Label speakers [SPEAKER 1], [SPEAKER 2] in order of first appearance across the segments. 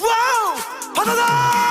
[SPEAKER 1] 와우! 바다다!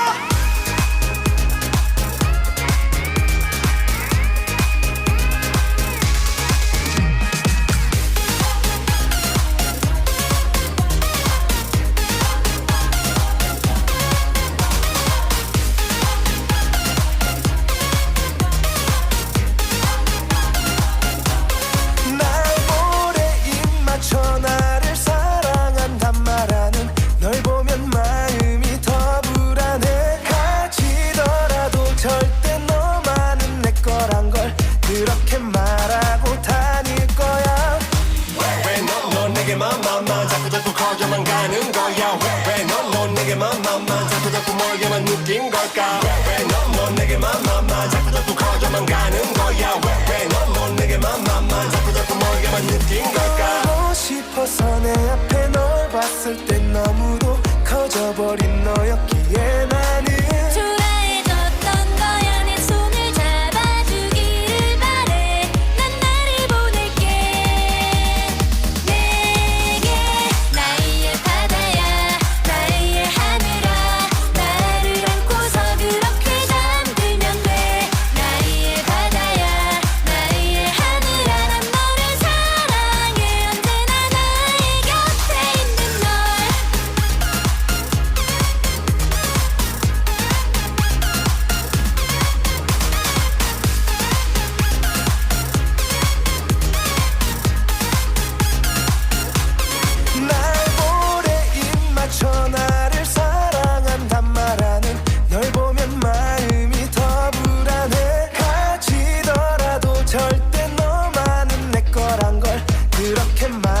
[SPEAKER 2] 내게만 맘만 자꾸 자꾸 거 져만 가는 거야 왜왜넌넌 내게만 맘만 자꾸 자꾸 멀게만 느낀 걸까 왜왜넌넌 내게만 맘만 자꾸 자꾸 거 져만 가는 거야 왜왜넌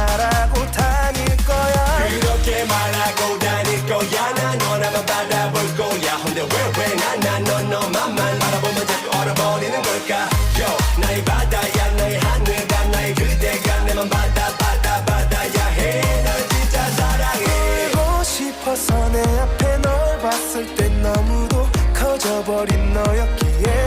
[SPEAKER 1] 말하고 다닐 거야.
[SPEAKER 2] 그렇게 말하고 다닐 거야. 난 너나만 받아볼 거야. 근데 왜왜난난너 너만 바라보면 자꾸 얼어버리는 걸까? Yo 나의 바다야 나의 하늘과 나의 그대가 내맘 받아 받아 받아야. 해널 진짜 사랑해.
[SPEAKER 1] 울고 싶어서 내 앞에 널 봤을 때 너무도 커져버린 너였기에